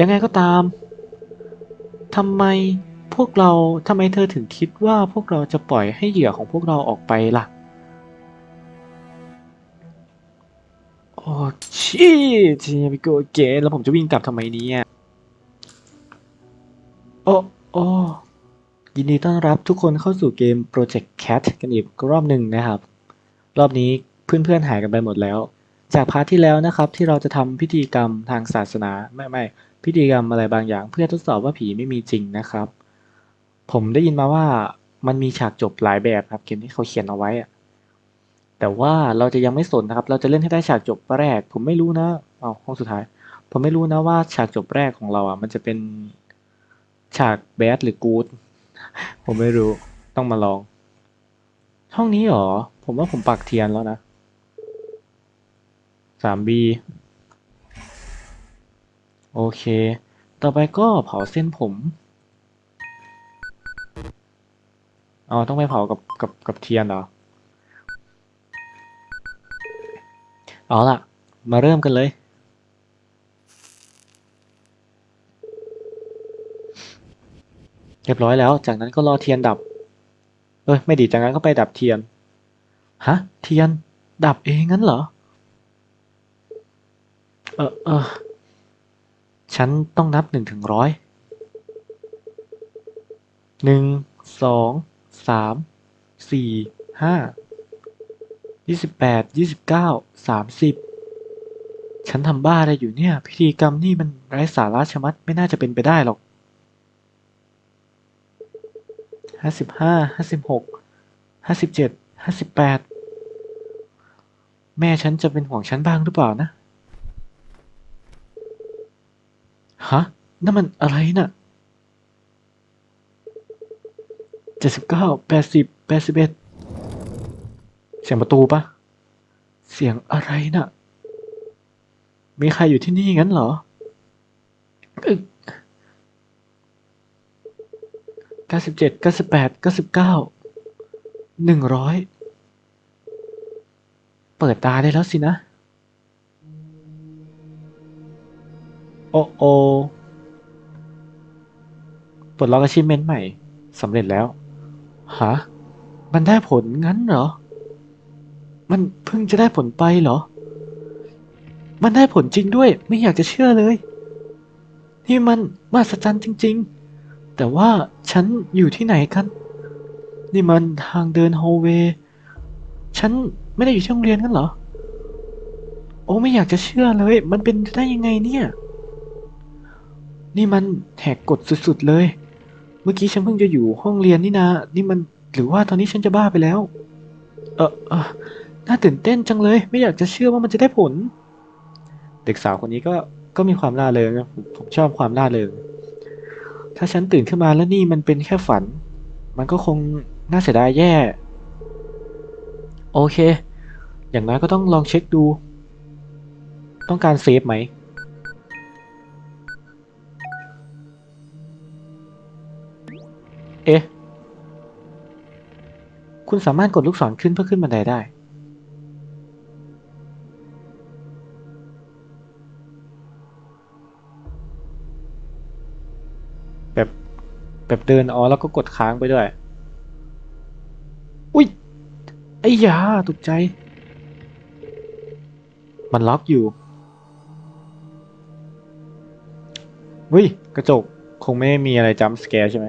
ยังไงก็ตามทำไมพวกเราทำไมเธอถึงคิดว่าพวกเราจะปล่อยให้เหยื่อของพวกเราออกไปล่ะ โอ้ชีทีนี้ไปโกเกแล้วผมจะวิ่งกลับทำไมเนี่ยโอ้โอ้ยินดีต้อนรับทุกคนเข้าสู่เกม Project Cat กันอีกรอบหนึ่งนะครับ รอบนี้เพื่อนๆหายกันไปหมดแล้ว จากพาร์ทที่แล้วนะครับที่เราจะทำพิธีกรรมทางศาสนาไม่ไม่ พิธีกรรมอะไรบางอย่าง เพื่อทดสอบว่าผีไม่มีจริงนะครับ ผมได้ยินมาว่ามันมีฉากจบหลายแบบครับเกมที่เขาเขียนเอาไว้อะแต่ว่าเราจะยังไม่สนนะครับ เราจะเล่นให้ได้ฉากจบแรก ผมไม่รู้นะเอาห้องสุดท้าย ผมไม่รู้นะว่าฉากจบแรกของเราอะ มันจะเป็นฉากแบดหรือกู๊ดผมไม่รู้ต้องมาลอง ห้องนี้หรอ ผมว่าผมปักเทียนแล้วนะสามบี โอเค ต่อไปก็เผาเส้นผมอ๋อต้องไปเผากับกับกับเทียนเหรอ เอาล่ะ มาเริ่มกันเลย เรียบร้อยแล้ว จากนั้นก็รอเทียนดับ เอ้ย ไม่ดี จากนั้นก็ไปดับเทียน ฮะ เทียน ดับเองงั้นเหรอ เออเออ ฉันต้องนับหนึ่งถึงร้อย หนึ่ง สอง สาม สี่ ห้า ยี่สิบแปด ยี่สิบเก้า สามสิบ ฉันทำบ้าอะไรอยู่เนี่ย พิธีกรรมนี่มันไร้สาระชะมัดไม่น่าจะเป็นไปได้หรอก ห้าสิบห้า ห้าสิบหก ห้าสิบเจ็ด ห้าสิบแปด แม่ฉันจะเป็นห่วงฉันบ้างหรือเปล่านะ ฮะนั่นมันอะไรน่ะเจ็ดสิบเก้าแปดสิบแปดสิบเอ็ดเสียงประตูปะเสียงอะไรน่ะ มีใครอยู่ที่นี่งั้นเหรอเก้าสิบเจ็ดเก้าสิบแปดเก้าสิบเก้าหนึ่งร้อยเปิดตาได้แล้วสินะ โอโอปลดล็อกอาชีพเมนใหม่สำเร็จแล้วฮะมันได้ผลงั้นเหรอ มันเพิ่งจะได้ผลไปเหรอ มันได้ผลจริงด้วย ไม่อยากจะเชื่อเลย นี่มันมหัศจรรย์จริง ๆ แต่ว่าฉันอยู่ที่ไหนกัน นี่มันทางเดินฮอลเวย์ฉันไม่ได้อยู่ที่โรงเรียนกันเหรอ โอ้ไม่อยากจะเชื่อเลย มันเป็นได้ยังไงเนี่ย นี่มันแหกกฎสุดๆเลย เมื่อกี้ฉันเพิ่งจะอยู่ห้องเรียนนี่นะ นี่มันหรือว่าตอนนี้ฉันจะบ้าไปแล้ว เออเออน่าตื่นเต้นจังเลย ไม่อยากจะเชื่อว่ามันจะได้ผล เด็กสาวคนนี้ก็ก็มีความร่าเริงนะผมผมชอบความร่าเริงถ้าฉันตื่นขึ้นมาแล้วนี่มันเป็นแค่ฝัน มันก็คงน่าเสียดายแย่ โอเค อย่างน้อยก็ต้องลองเช็คดู ต้องการเซฟไหม เอ๊ะ คุณสามารถกดลูกศรขึ้นเพื่อขึ้นบันไดได้ แบบแบบเดินอ๋อแล้วก็กดค้างไปด้วย อุ้ย ไอ้ยาตกใจ มันล็อกอยู่วิกระจกคงไม่มีอะไรจัมป์สแกร์ใช่ไหม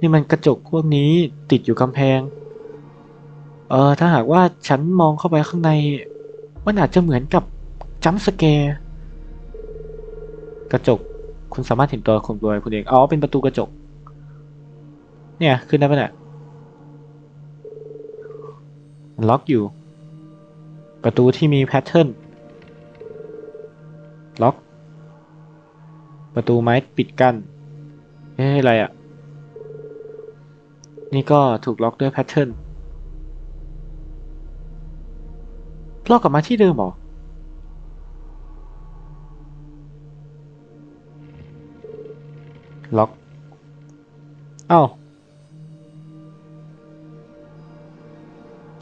นี่มันกระจกพวกนี้ติดอยู่กำแพง เออถ้าหากว่าฉันมองเข้าไปข้างใน มันอาจจะเหมือนกับจัมสแกร์กระจกคุณสามารถเห็นตัวของตัวคุณเองอ๋อเป็นประตูกระจก เนี่ยขึ้นได้ปะเนี่ยมันล็อกอยู่ ประตูที่มีแพทเทิร์นล็อก ประตูไม้ปิดกั้นเฮ้ยอะไรอะ นี่ก็ถูกล็อกด้วยแพทเทิร์นล็อกกลับมาที่เดิมหรอ ล็อก เอ้า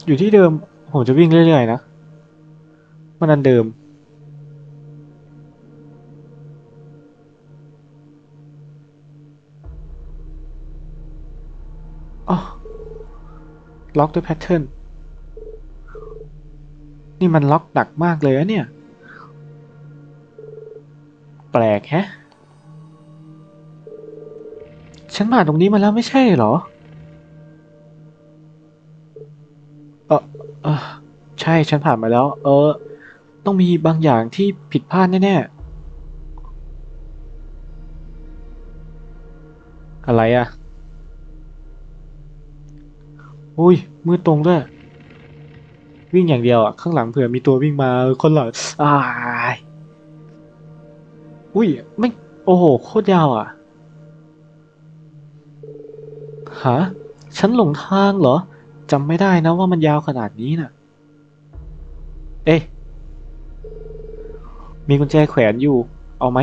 อยู่ที่เดิม ผมจะวิ่งเรื่อยๆนะ มันอันเดิม ล็อกด้วยแพทเทิร์น นี่มันล็อกหนักมากเลยอะเนี่ย แปลกแฮะ ฉันผ่านตรงนี้มาแล้วไม่ใช่เหรอ เออเออใช่ฉันผ่านมาแล้ว เออ ต้องมีบางอย่างที่ผิดพลาดแน่ๆ อะไรอะ อุ้ยมืดตรงด้วย วิ่งอย่างเดียวอะ ข้างหลังเผื่อมีตัววิ่งมาคนหลังอ้ายอุ้ยไม่โอ้โหโคตรยาวอะฮะฉันหลงทางเหรอจำไม่ได้นะว่ามันยาวขนาดนี้น่ะ เอ๊ะมีกุญแจแขวนอยู่ เอาไหม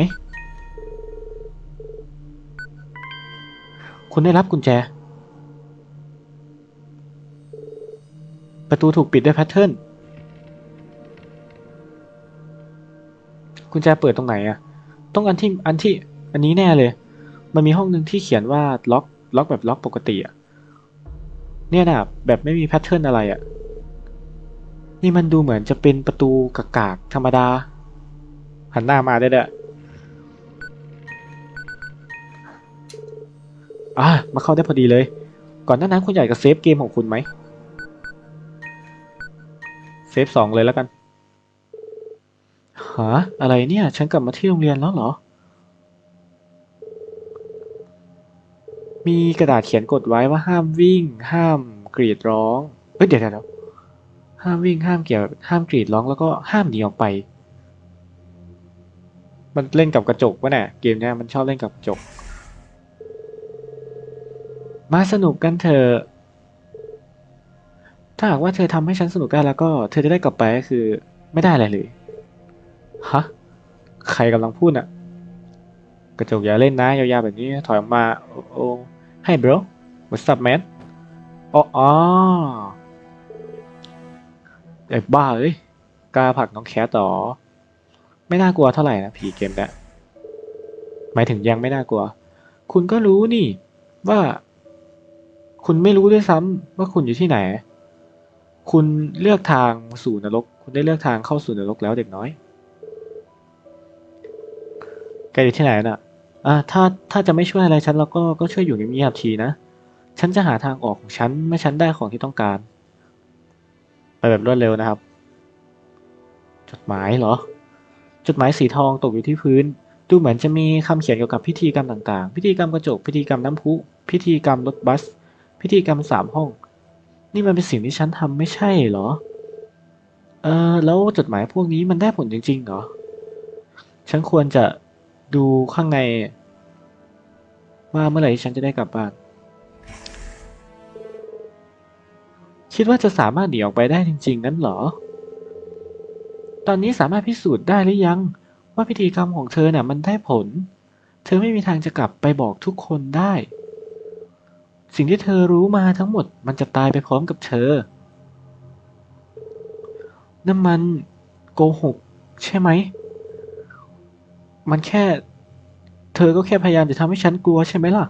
คุณได้รับกุญแจ ประตูถูกปิดด้วยแพทเทิร์นกุญแจเปิดตรงไหนอะต้องอันที่อันที่อันนี้แน่เลย มันมีห้องหนึ่งที่เขียนว่าล็อกล็อกแบบล็อกปกติอะเนี่ยนะแบบไม่มีแพทเทิร์นอะไรอะนี่มันดูเหมือนจะเป็นประตูกากๆธรรมดา หันหน้ามาได้เด้ออะมาเข้าได้พอดีเลย ก่อนหน้านั้นคุณอยากจะเซฟเกมของคุณไหม ฟสองเลยแล้วกันหาอะไรเนี่ย ฉันกลับมาที่โรงเรียนแล้วเหรอ มีกระดาษเขียนกฎไว้ว่าห้ามวิ่ง ห้ามกรีดร้องเอ้ยเดี๋ยวเดี๋ยวเดี๋ยวห้ามวิ่งห้ามเกี่ยว ห้ามกรีดร้องแล้วก็ห้ามหนีออกไป มันเล่นกับกระจกวะเนี่ยเกมเนี้ยมันชอบเล่นกับกระจก มาสนุกกันเถอะ ถ้าหากว่าเธอทำให้ฉันสนุกได้แล้วก็เธอจะได้กลับไปก็คือ ไม่ได้อะไรเลย ฮะ ใครกำลังพูดน่ะ กระจกอย่าเล่นนะยาวๆแบบนี้ถอยออกมา โอ้โอ้ให้ bro what's up man อ๋ออ๋อไอ้บ้าเลยกล้าผักน้องแคทต่อ ไม่น่ากลัวเท่าไหร่นะผีเกมเนี้ยหมายถึงยังไม่น่ากลัว คุณก็รู้นี่ ว่า คุณไม่รู้ด้วยซ้ำว่าคุณอยู่ที่ไหน คุณเลือกทางสู่นรก คุณได้เลือกทางเข้าสู่นรกแล้วเด็กน้อย แกอยู่ที่ไหนน่ะ อ่า ถ้า ถ้าจะไม่ช่วยอะไรฉันแล้วก็ ก็ช่วยอยู่เงียบๆทีนะ ฉันจะหาทางออกของฉันเมื่อฉันได้ของที่ต้องการ ไปแบบรวดเร็วนะครับ จดหมายเหรอ จดหมายสีทองตกอยู่ที่พื้น ดูเหมือนจะมีคำเขียนเกี่ยวกับพิธีกรรมต่างๆ พิธีกรรมกระจก พิธีกรรมน้ำพุ พิธีกรรมรถบัส พิธีกรรมสามห้อง นี่มันเป็นสิ่งที่ฉันทำไม่ใช่เหรอ เออแล้วจดหมายพวกนี้มันได้ผลจริงๆเหรอ ฉันควรจะดูข้างใน ว่าเมื่อไหร่ที่ฉันจะได้กลับบ้าน คิดว่าจะสามารถหนีออกไปได้จริง ๆ นั้นเหรอ ตอนนี้สามารถพิสูจน์ได้หรือยัง ว่าพิธีกรรมของเธอเนี่ยมันได้ผล เธอไม่มีทางจะกลับไปบอกทุกคนได้ สิ่งที่เธอรู้มาทั้งหมดมันจะตายไปพร้อมกับเธอ นั่นมันโกหกใช่ไหม มันแค่ เธอก็แค่พยายามจะทำให้ฉันกลัวใช่ไหมล่ะ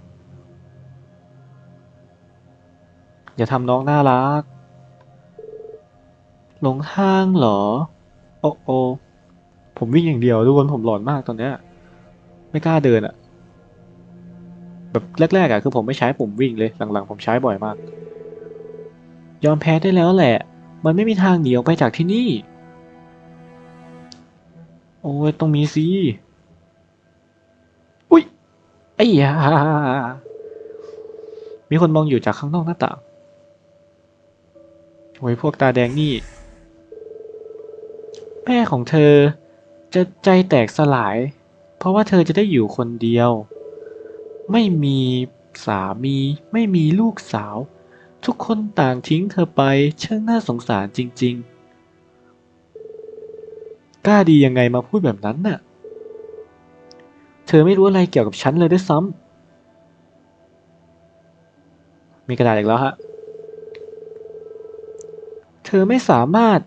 อย่าทำน้องน่ารัก หลงทางเหรอ โอ้โอผมวิ่งอย่างเดียวทุกคนผมหลอนมากตอนเนี้ย ไม่กล้าเดินอะ แบบแรกๆอะคือผมไม่ใช้ผมวิ่งเลยหลังๆ ผมใช้บ่อยมาก ยอมแพ้ได้แล้วแหละ มันไม่มีทางหนีออกไปจากที่นี่ โอ้ยต้องมีสิอุ๊ยไอ้ยามีคนมองอยู่จากข้างนอกหน้าต่างโอ้ยพวกตาแดงนี่ แม่ของเธอจะใจแตกสลาย เพราะว่าเธอจะได้อยู่คนเดียว ไม่มีสามี ไม่มีลูกสาว ทุกคนต่างทิ้งเธอไป ช่างน่าสงสารจริง ๆ กล้าดียังไงมาพูดแบบนั้นน่ะ เธอไม่รู้อะไรเกี่ยวกับฉันเลยด้วยซ้ำมีกระดาษอีกแล้วฮะ เธอไม่สามารถ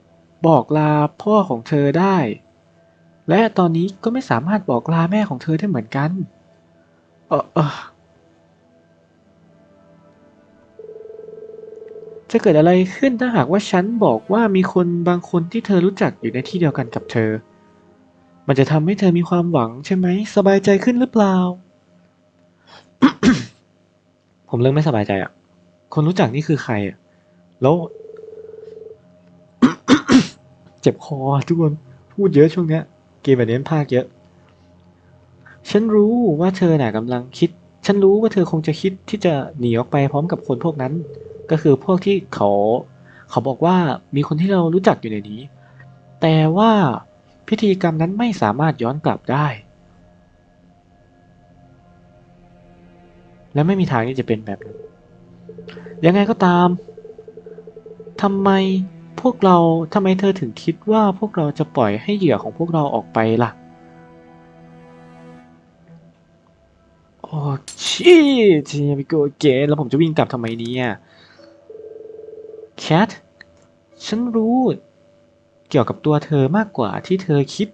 บอกลาพ่อของเธอได้ และตอนนี้ก็ไม่สามารถบอกลาแม่ของเธอได้เหมือนกัน เออเออจะเกิดอะไรขึ้นถ้าหากว่าฉันบอกว่ามีคนบางคนที่เธอรู้จักอยู่ในที่เดียวกันกับเธอ มันจะทำให้เธอมีความหวังใช่ไหม สบายใจขึ้นหรือเปล่า ผมเริ่มไม่สบายใจอะ คนรู้จักนี่คือใครอะ แล้ว เจ็บคอทุกคน พูดเยอะช่วงเนี้ย เกมแบบนี้มันภาคเยอะ ฉันรู้ว่าเธอน่ะกำลังคิด ฉันรู้ว่าเธอคงจะคิดที่จะหนีออกไปพร้อมกับคนพวกนั้น ก็คือพวกที่เขา เขาบอกว่ามีคนที่เรารู้จักอยู่ในนี้ แต่ว่าพิธีกรรมนั้นไม่สามารถย้อนกลับได้ และไม่มีทางที่จะเป็นแบบนั้น ยังไงก็ตามทำไมพวกเราทำไมเธอถึงคิดว่าพวกเราจะปล่อยให้เหยื่อของพวกเราออกไปล่ะ โอ้ชีทีนี้ไปโกเกนแล้วผมจะวิ่งกลับทำไมเนี่ยแคทฉันรู้ เกี่ยวกับตัวเธอมากกว่าที่เธอคิด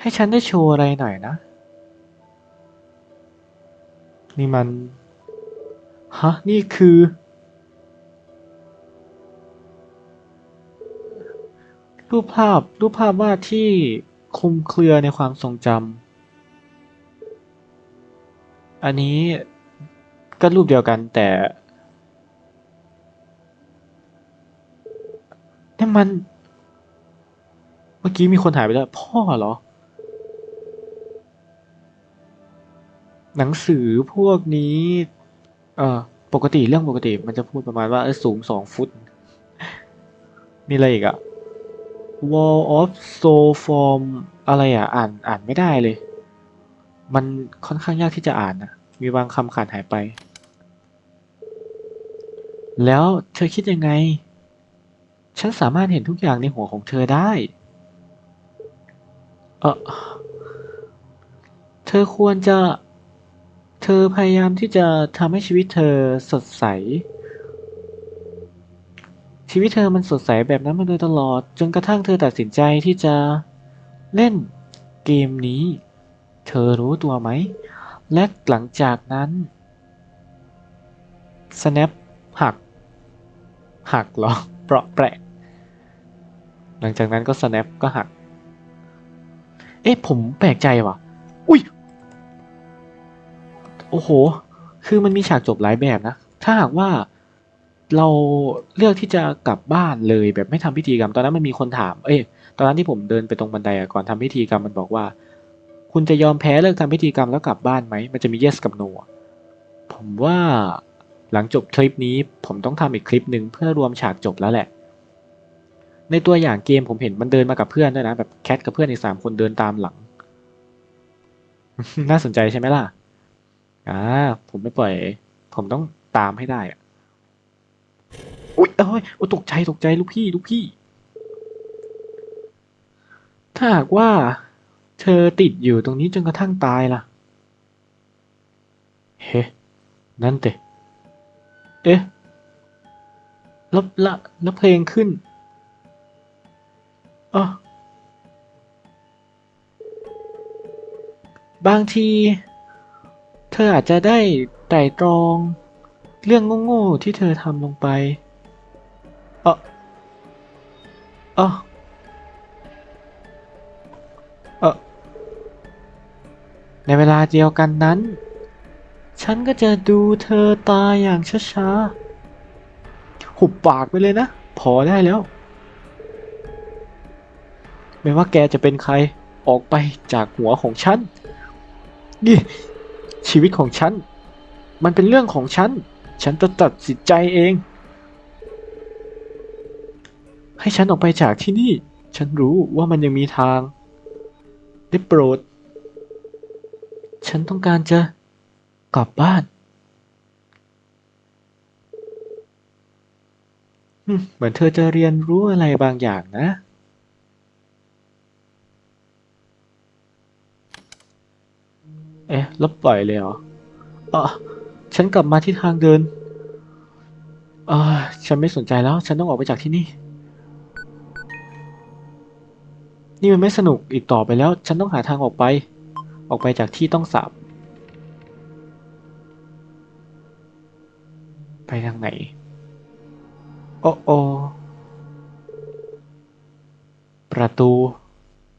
ให้ฉันได้โชว์อะไรหน่อยนะ นี่มัน ฮะ นี่คือ รูปภาพ รูปภาพวาดที่คลุมเครือในความทรงจำ อันนี้ก็รูปเดียวกันแต่นี่มัน เมื่อกี้มีคนหายไปแล้ว พ่อเหรอ หนังสือพวกนี้ เอ่อ ปกติเรื่องปกติมันจะพูดประมาณว่าสูงสองฟุต มีอะไรอีกอะ Wall of Soul Form อะไรอะอ่านอ่านไม่ได้เลย มันค่อนข้างยากที่จะอ่านนะมีบางคำขาดหายไป แล้วเธอคิดยังไง ฉันสามารถเห็นทุกอย่างในหัวของเธอได้ เออเธอควรจะ เธอพยายามที่จะทำให้ชีวิตเธอสดใส ชีวิตเธอมันสดใสแบบนั้นมาโดยตลอด จนกระทั่งเธอตัดสินใจที่จะเล่นเกมนี้ เธอรู้ตัวไหม และหลังจากนั้น snap หัก หักหรอ เปราะแปะ หลังจากนั้นก็ snap ก็หัก เอ๊ะ ผมแปลกใจว่ะ อุ้ย โอ้โห คือมันมีฉากจบหลายแบบนะ ถ้าหากว่าเราเลือกที่จะกลับบ้านเลยแบบไม่ทำพิธีกรรม ตอนนั้นมันมีคนถาม เอ้ย ตอนนั้นที่ผมเดินไปตรงบันไดก่อนทำพิธีกรรมมันบอกว่า คุณจะยอมแพ้เลิกทำพิธีกรรมแล้วกลับบ้านไหม มันจะมี yes กับ no อะผมว่าหลังจบคลิปนี้ผมต้องทำอีกคลิปหนึ่งเพื่อรวมฉากจบแล้วแหละ ในตัวอย่างเกมผมเห็นมันเดินมากับเพื่อนด้วยนะ แบบแคทกับเพื่อนอีกสามคนเดินตามหลัง น่าสนใจใช่ไหมล่ะ อ่า ผมไม่ปล่อย ผมต้องตามให้ได้อะอุ๊ยเอ้ยโอ้ยตกใจตกใจลูกพี่ลูกพี่ ถ้าหากว่า เธอติดอยู่ตรงนี้จนกระทั่งตายล่ะ เฮ้ นั่นเตะเอ๊ะแล้วละแล้วเพลงขึ้นอ๋อบางที เธออาจจะได้ไตร่ตรอง เรื่องโง่ๆที่เธอทำลงไปออเออเอ ในเวลาเดียวกันนั้น ฉันก็จะดูเธอตายอย่างช้าๆ หุบปากไปเลยนะ พอได้แล้ว ไม่ว่าแกจะเป็นใครออกไปจากหัวของฉันนี่ชีวิตของฉัน มันเป็นเรื่องของฉัน ฉันจะตัดสินใจเอง ให้ฉันออกไปจากที่นี่ ฉันรู้ว่ามันยังมีทาง ได้โปรด ฉันต้องการจะกลับบ้าน เหมือนเธอจะเรียนรู้อะไรบางอย่างนะ เอ๊ะแล้วปล่อยเลยเหรอเออฉันกลับมาที่ทางเดินเออฉันไม่สนใจแล้ว ฉันต้องออกไปจากที่นี่ นี่มันไม่สนุกอีกต่อไปแล้ว ฉันต้องหาทางออกไป ออกไปจากที่ต้องสาบไปทางไหน โอ้โอ ประตู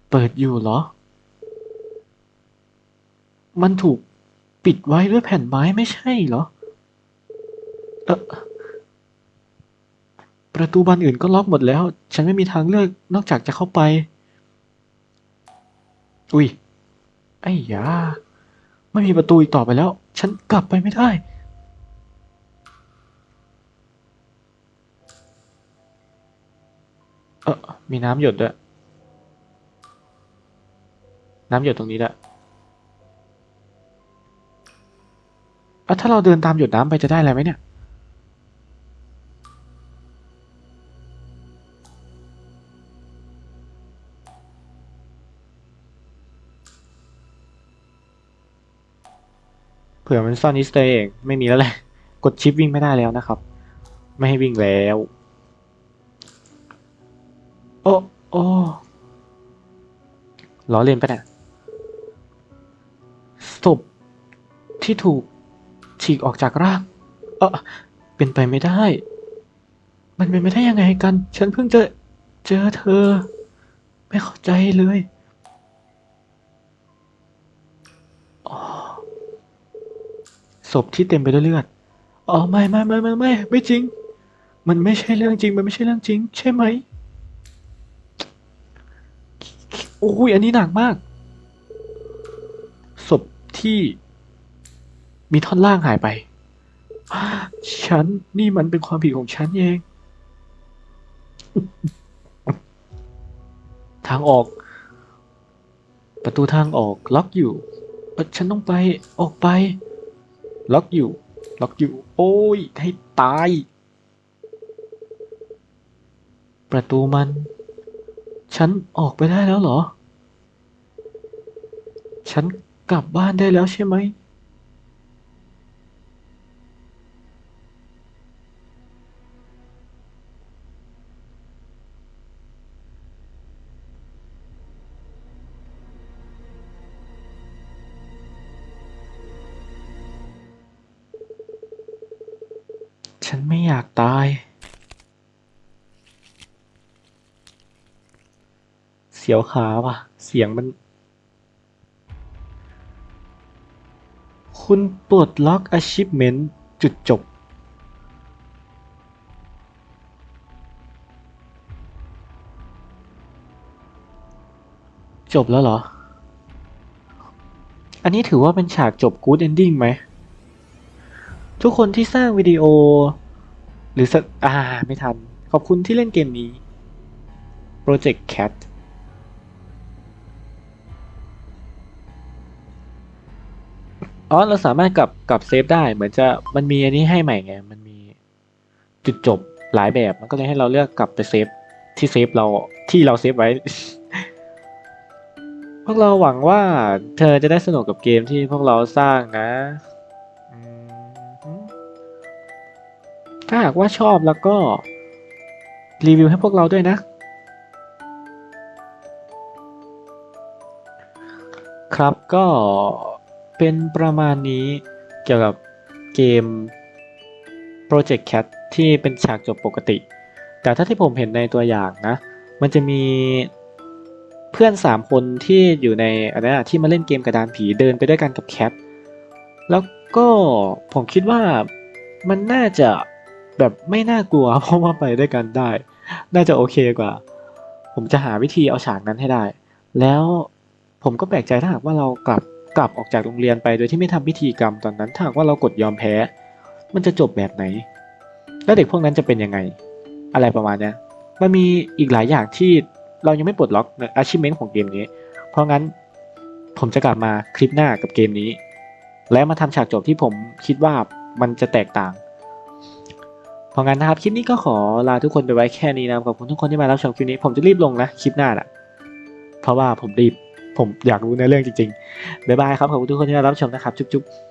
เปิดอยู่เหรอ มันถูกปิดไว้ด้วยแผ่นไม้ไม่ใช่เหรอ เออประตูบานอื่นก็ล็อกหมดแล้ว ฉันไม่มีทางเลือกนอกจากจะเข้าไป อุ้ย ไอ้ยา ไม่มีประตูอีกต่อไปแล้ว ฉันกลับไปไม่ได้ เออมีน้ำหยดด้วย น้ำหยดตรงนี้แหละอะถ้าเราเดินตามหยดน้ำไปจะได้อะไรไหมเนี่ย ผื่อมันซ่อนอีสเตอร์เองไม่มีแล้วแหละ กดชิปวิ่งไม่ได้แล้วนะครับ ไม่ให้วิ่งแล้ว โอ้โอ้ล้อเลียนปะเนี่ยศพที่ถูกฉีกออกจากร่าง เออเป็นไปไม่ได้ มันเป็นไปได้ยังไงกัน ฉันเพิ่งจะเจอเธอ ไม่เข้าใจเลยอ๋อ ศพที่เต็มไปด้วยเลือด อ๋อไม่ไม่ไม่ไม่ไม่ไม่จริง มันไม่ใช่เรื่องจริง มันไม่ใช่เรื่องจริง ใช่ไหมโอ้ยอันนี้หนักมาก ศพที่มีท่อนล่างหายไป ฉันนี่มันเป็นความผิดของฉันเอง ทางออก ประตูทางออกล็อกอยู่ ฉันต้องไปออกไป ล็อกอยู่ ล็อกอยู่ โอ้ย ให้ตาย ประตูมัน ฉันออกไปได้แล้วเหรอ ฉันกลับบ้านได้แล้วใช่ไหม ฉันไม่อยากตาย เสียวขาว่ะ เสียงมัน คุณปลดล็อก achievement จุดจบ จบแล้วเหรอ อันนี้ถือว่าเป็นฉากจบ good ending ไหม ทุกคนที่สร้างวิดีโอ หรือสอ่าไม่ทัน ขอบคุณที่เล่นเกมนี้ Project Cat อ๋อเราสามารถกลับกลับเซฟได้เหมือนจะมันมีอันนี้ให้ใหม่ไง มันมีจุดจบหลายแบบมันก็เลยให้เราเลือกกลับไปเซฟที่เซฟเราที่เราเซฟไว้ พวกเราหวังว่าเธอจะได้สนุกกับเกมที่พวกเราสร้างนะ ถ้าหากว่าชอบแล้วก็ รีวิวให้พวกเราด้วยนะ ครับก็เป็นประมาณนี้เกี่ยวกับเกม Project Cat ที่เป็นฉากจบปกติ แต่ถ้าที่ผมเห็นในตัวอย่างนะ มันจะมีเพื่อนสามคนที่อยู่ในอันนั้นที่มาเล่นเกมกระดานผีเดินไปด้วยกันกับแคทแล้วก็ผมคิดว่ามันน่าจะ แบบไม่น่ากลัวเพราะว่าไปด้วยกันได้ น่าจะโอเคกว่า ผมจะหาวิธีเอาฉากนั้นให้ได้ แล้วผมก็แปลกใจถ้าหากว่าเรากลับกลับออกจากโรงเรียนไปโดยที่ไม่ทำพิธีกรรมตอนนั้นถ้าหากว่าเรากดยอมแพ้ มันจะจบแบบไหน แล้วเด็กพวกนั้นจะเป็นยังไง อะไรประมาณเนี้ยมันมีอีกหลายอย่างที่เรายังไม่ปลดล็อกใน achievement ของเกมนี้ เพราะงั้นผมจะกลับมาคลิปหน้ากับเกมนี้ และมาทำฉากจบที่ผมคิดว่ามันจะแตกต่าง เพราะงั้นนะครับคลิปนี้ก็ขอลาทุกคนไปไว้แค่นี้นะครับขอบคุณทุกคนที่มารับชมคลิปนี้ผมจะรีบลงนะคลิปหน้าน่ะเพราะว่าผมรีบผมอยากรู้ในเรื่องจริงๆบ๊ายบายครับขอบคุณทุกคนที่มารับชมนะครับจุ๊บๆ